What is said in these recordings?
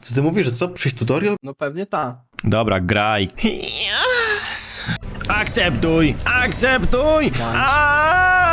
Co ty mówisz, że co? Przyjść tutorial? No pewnie ta. Dobra, graj. Akceptuj! Akceptuj! Aaaa!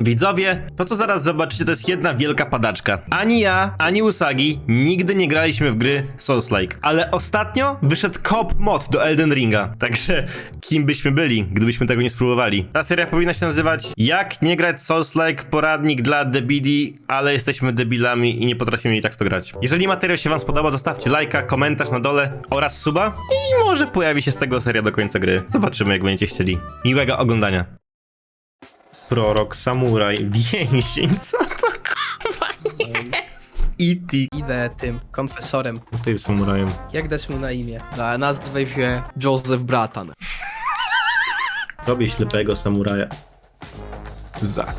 Widzowie, to co zaraz zobaczycie to jest jedna wielka padaczka. Ani ja, ani Usagi nigdy nie graliśmy w gry Souls-like. Ale ostatnio wyszedł cop mod do Elden Ringa. Także kim byśmy byli, gdybyśmy tego nie spróbowali. Ta seria powinna się nazywać Jak nie grać Souls-like, poradnik dla debili, ale jesteśmy debilami i nie potrafimy i tak w to grać. Jeżeli materiał się wam spodoba, zostawcie lajka, komentarz na dole oraz suba i może pojawi się z tego seria do końca gry. Zobaczymy jak będziecie chcieli. Miłego oglądania. Prorok, samuraj, więzień, co to kurwa jest? E.T. Idę tym konfesorem. Jest samurajem? Jak dać mu na imię? Na nazwę się Joseph Bratan. Robię ślepego samuraja. Zakończ.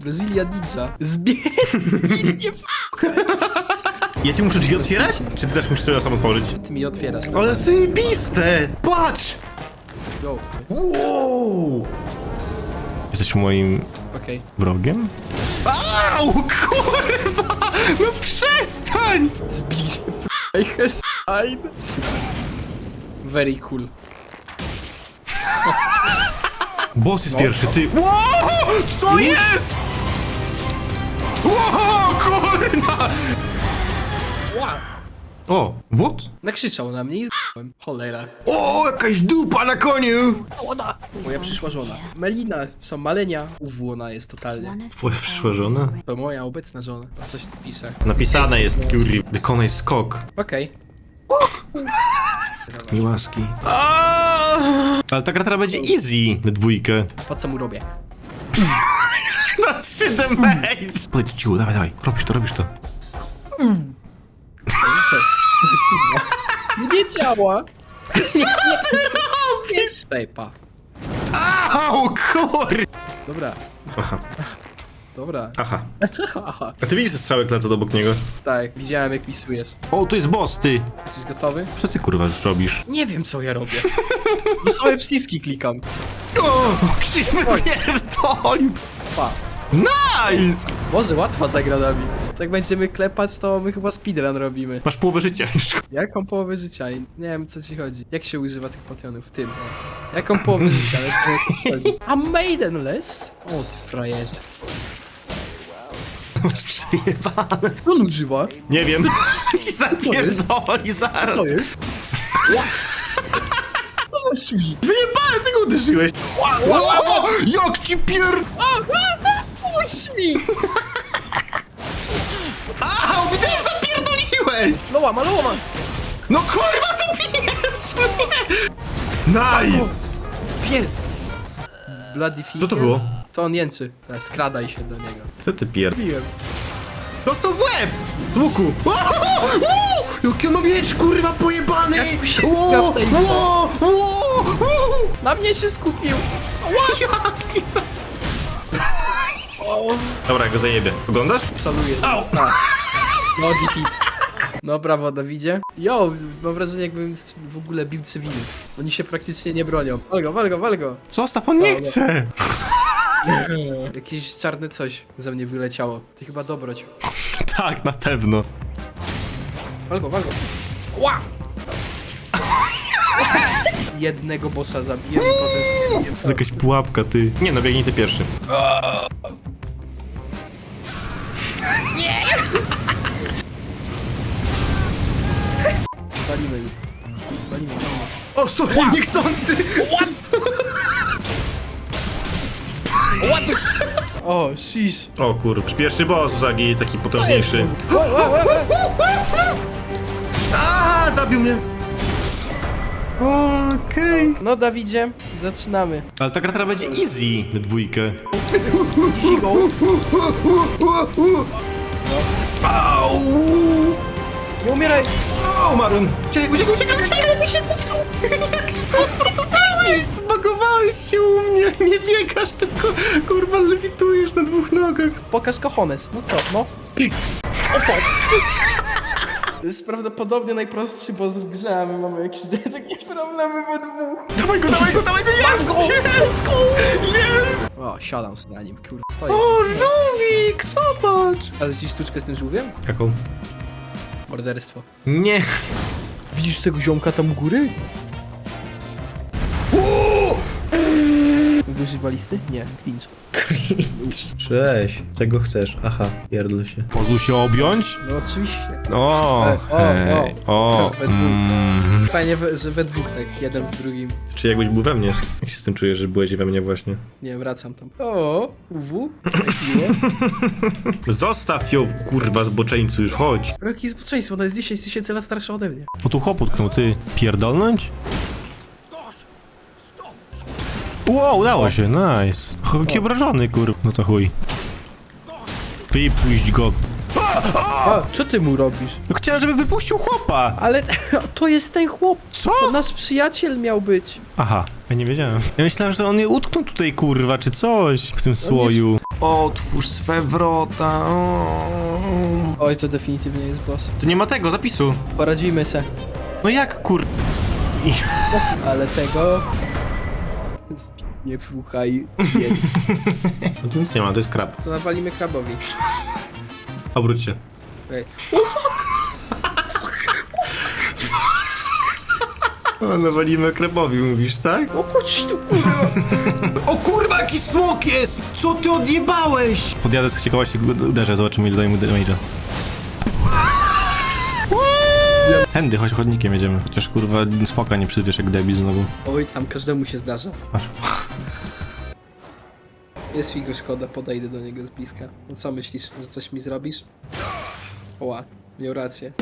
Brazylia Ninja. Zbieg! nie Ja ci muszę drzwi otwierać? Czy ty też musisz sobie sam otworzyć? Ty mi otwierasz. Ale zajebiste! Patrz! Yo. Wow! Jesteś moim Okej. wrogiem? Au, kurwa! No przestań! Eichestein. Super. Very cool. Boss jest pierwszy, ty. Wow! Co jest? Wow, kurwa! O, what? Nakrzyczał na mnie i z***łem. Cholera. O, jakaś dupa na koniu! Ona! Moja przyszła żona. Melina, co malenia. Uwłona jest totalnie. Twoja przyszła żona? To moja obecna żona. A coś tu pisze. Napisane jest, Yuri, wykonaj skok. Okej. Miłaski. Ale ta gra teraz będzie easy na dwójkę. Po co mu robię? Na 3 damage! Powiedz ciu, dawaj, dawaj. Robisz to, robisz to. Nie działa! Co ty robisz? Ej, pa. Au, kur... Dobra. Aha, Dobra. aha. A ty widzisz te strzały lecą obok niego? Tak, widziałem jak pisujesz. O, tu jest boss, ty! Jesteś gotowy? Co ty kurwa już robisz? Nie wiem co ja robię. No same przyciski klikam. O, krzywy pierdolił! Pa. Nice! Boże, łatwa ta gra Dawid. Tak będziemy klepać, to my chyba speedrun robimy. Masz połowę życia już. Jaką połowę życia? Nie wiem co ci chodzi. Jak się używa tych potionów? W tym. O. Jaką połowę życia? Ale to nie wiem, co ci chodzi. A Maidenless? O ty frajerze. Masz przejebane. Co on używa? Nie wiem. Ci zapierdoli zaraz. To jest? Pomóż mi! Wyjebałem, ty go uderzyłeś. O, jak ci pier... Pomóż mi! Au, widziałem, zapierdoliłeś! No łama, no łama! No kurwa, zabijesz mnie! Nice! Pies! Bloody. Co to było? To on jęczy. Teraz skradaj się do niego. Co ty pier... Biłem. Dostał w łeb! Z łuku! Jaki on ma miecz, kurwa, pojebany! Jak się O, w tej- o, o, o. Na mnie się skupił! Jak ci za... O, Dobra, ja go zajebie. Oglądasz? saluję. Au! Tak. No, defeat. No brawo, Dawidzie. Jo, mam wrażenie jakbym w ogóle bił cywilów. Oni się praktycznie nie bronią. Wal go, wal go, wal go. Zostaw, on nie Dobra. chce! Jakieś czarne coś ze mnie wyleciało. Ty chyba dobroć. Tak, na pewno. Wal go, wal go. Ła! Jednego bossa zabiję i potem To jest jakaś pułapka, ty. Nie no, biegnij ty pierwszy. Walimy ich. Walimy, walimy. O, sorry, niechcący! O, shish. O kurwa, pierwszy boss Uzagi, taki potężniejszy. Ła, ła, ła, ła. A, zabił mnie! Okej. No Dawidzie, zaczynamy. Ale ta gra teraz będzie easy na dwójkę. Au! Nie umieraj! O, umarłem! Uciekaj, uciekaj, uciekaj, uciekaj! by się cofnął! Zbagowałeś się u mnie! Nie biegasz, tylko kurwa lewitujesz na dwóch nogach. Pokaż kochones. No co, no? O fuck. To jest prawdopodobnie najprostszy boss w grze, a my mamy jakieś takie problemy we dwóch. Dawaj go, dawaj go, dawaj go, jest! Jest! Jest! O, siadam sobie na nim, kurwa, stoję. O, żółwik, zobacz! Ale dziś sztuczkę z tym żółwiem? Jaką? Morderstwo. Nie. Widzisz tego ziomka tam u góry? Użyć balisty? Nie, clinch. Cześć, czego chcesz? Aha, pierdol się. Pozu się objąć? No oczywiście. O, E, o, hej, o, We dwóch. mm. Fajnie, we- że we dwóch tak, jeden w drugim. Czy jakbyś był we mnie? Jak się z tym czujesz, że byłeś we mnie właśnie? Nie, wracam tam. O, UW, jak miło. Zostaw ją, kurwa, zboczeńcu, już chodź. Jakie zboczeństwo, ona jest 10 tysięcy lat starsza ode mnie. O tu chłop utknął, ty. Pierdolnąć? Wow, udało się, nice. Jaki obrażony, kur... No to chuj. Wypuść go. A, co ty mu robisz? No chciałem, żeby wypuścił chłopa. Ale to jest ten chłop. Co? To nasz przyjaciel miał być. Aha, ja nie wiedziałem. Ja myślałem, że on nie utknął tutaj, kurwa, czy coś w tym słoju. Otwórz swe wrota. Oj, to definitywnie jest boss. To nie ma tego zapisu. Poradzimy se. No jak, kur... Ale tego... Nie wruchaj. Nie. No tu nic nie ma, to jest krab. To nawalimy krabowi. Obróć się. Ej. O, nawalimy krabowi, mówisz, tak? O, chodź tu, kurwa. O kurwa, jaki smok jest! Co ty odjebałeś? Podjadę z ciekawości, uderzę, zobaczymy ile daje mu damage'a. Tędy, chodź chodnikiem jedziemy. Chociaż kurwa smoka nie przyzwiesz jak debil znowu. Oj, tam każdemu się zdarza. Jest figo szkoda, podejdę do niego z bliska. No co myślisz, że coś mi zrobisz? Oła, miał rację.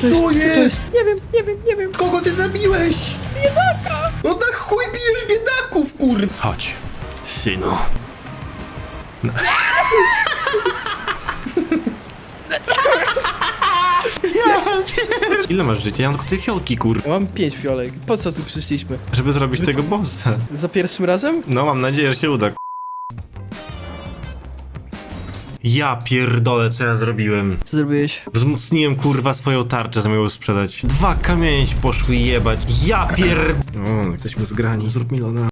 Co jest? Nie wiem, nie wiem, nie wiem. Kogo ty zabiłeś? Biedaka! No tak chuj bijesz biedaków, kur... Chodź, synu. No. Ile masz życia? Ja mam tylko te fiołki, kur... Ja mam pięć fiolek. Po co tu przyszliśmy? Żeby zrobić tego bossa. Za pierwszym razem? No, mam nadzieję, że się uda. Ja pierdolę, co ja zrobiłem. Co zrobiłeś? Wzmocniłem kurwa swoją tarczę, zamiast ją sprzedać. Dwa kamienie się poszły jebać. Ja pierd... O, jesteśmy zgrani. Zrób milona.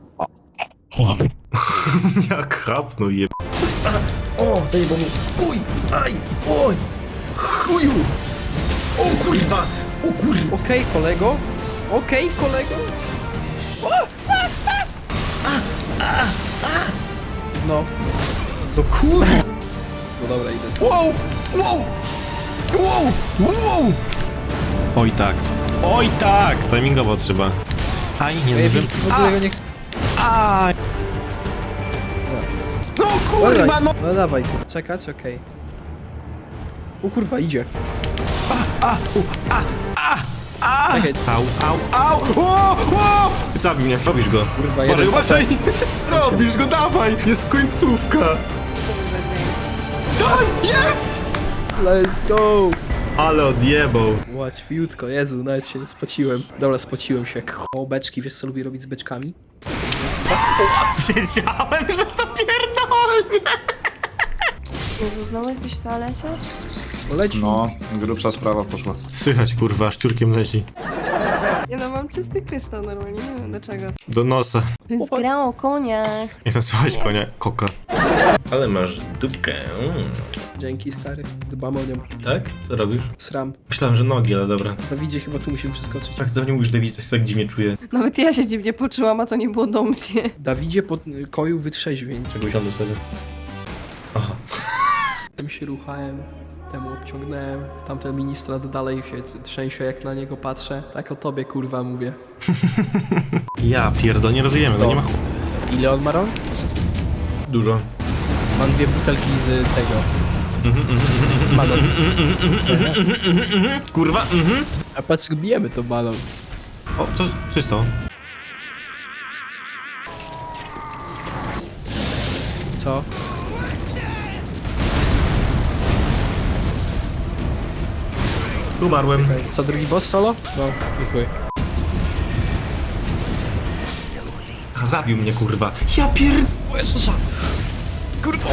Jak chapno jeb... O, zajebał mu. Uj, aj, oj, chuju. O kurwa, o kurwa. Okej, kolego. Okej, kolego. No, No kurwa. no dobra, idę. sobie. Wow, wow, wow, wow. Oj tak, oj tak. Timingowo trzeba. Aj, nie Ej, wiem. w ogóle go nie chcę. Aj. No kurwa, no. no dawaj tu. Czekać, okej. O kurwa, idzie. Czekaj, Au, au, au! O, o! Zabił mnie, robisz go. Kurwa, Boże, jeden uważaj! Robisz go, dawaj! Jest końcówka! Dawaj, jest! let's go! Ale odjebał. Łatwiutko, Jezu, nawet się nie spociłem. Dobra, spociłem się jak ch- o beczki, wiesz co lubię robić z beczkami? Wiedziałem, że to pierdolnie! Jezu, znowu jesteś w toalecie? No, grubsza sprawa poszła. Słychać, kurwa, szczurkiem leci. Ja no mam czysty kryształ normalnie, nie wiem dlaczego. Do nosa. To jest gra o koniach. Tam słuchać konia? Koka. Ale masz dupkę. Mm. Dzięki, stary. Dbam o nią. Tak? Co robisz? Sram. Myślałem, że nogi, ale dobra. Dawidzie, chyba tu musimy przeskoczyć. Tak, to nie mówisz, David, to się tak dziwnie czuję. Nawet ja się dziwnie poczułam, a to nie było do mnie. Dawidzie pod koju wytrzeźwień. Czego usiądę sobie? Aha. Tym się ruchałem, temu obciągnąłem. Tamten ministrat dalej się trzęsie, jak na niego patrzę. Tak o tobie, kurwa, mówię. Ja pierdol, nie rozwijemy go, nie ma Ile on ma rąk? Dużo. Mam dwie butelki z tego. Z balon. Kurwa, mhm. A patrz, bijemy to balon. O, co, co jest to? Co? Umarłem. Co, drugi boss solo? No, i chuj. Zabił mnie, kurwa. Ja pierd... O Jezusa! Kurwa!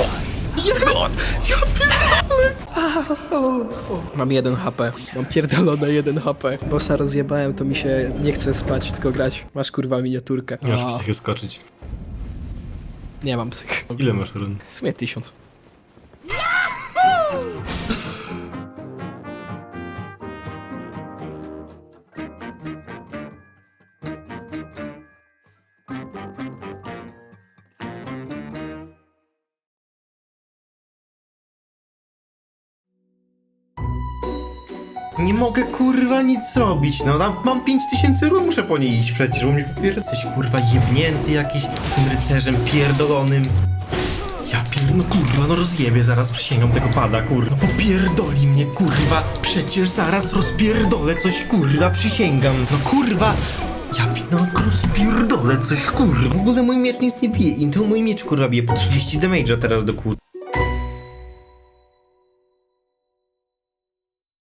Mam jeden HP. Mam pierdolone jeden HP. Bossa rozjebałem, to mi się nie chce spać, tylko grać. Masz kurwa miniaturkę. Nie masz A, psychy skoczyć. nie mam psych. Ile masz run? W sumie tysiąc. Nie mogę kurwa nic zrobić, no tam mam 5000 run, muszę po niej iść przecież, bo mnie popier... Jesteś kurwa jebnięty jakiś tym rycerzem pierdolonym. Ja pier... no kurwa, no rozjebie zaraz, przysięgam tego pada, kurwa. No popierdoli mnie, kurwa, przecież zaraz rozpierdolę coś, kurwa, przysięgam. No kurwa, ja no rozpierdolę coś, kurwa. W ogóle mój miecz nic nie bije im, to mój miecz kurwa bije po 30 damage'a teraz do kur...